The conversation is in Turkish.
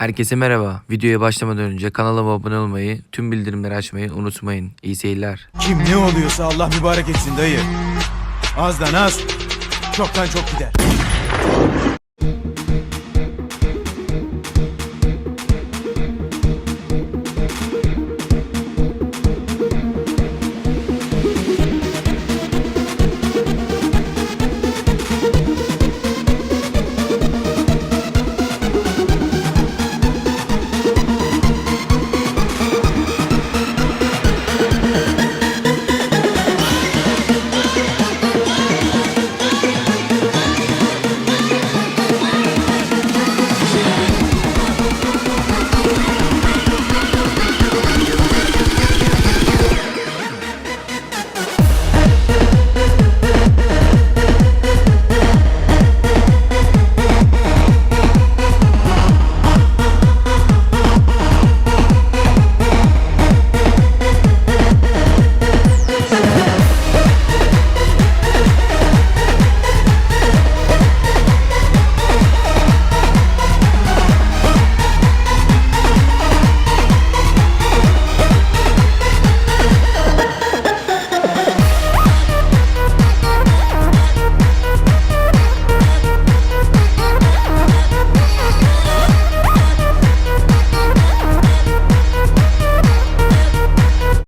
Herkese merhaba. Videoya başlamadan önce kanalıma abone olmayı, tüm bildirimleri açmayı unutmayın. İyi seyirler. Kim ne oluyorsa Allah mübarek etsin dayı. Azdan az, çoktan çok gider.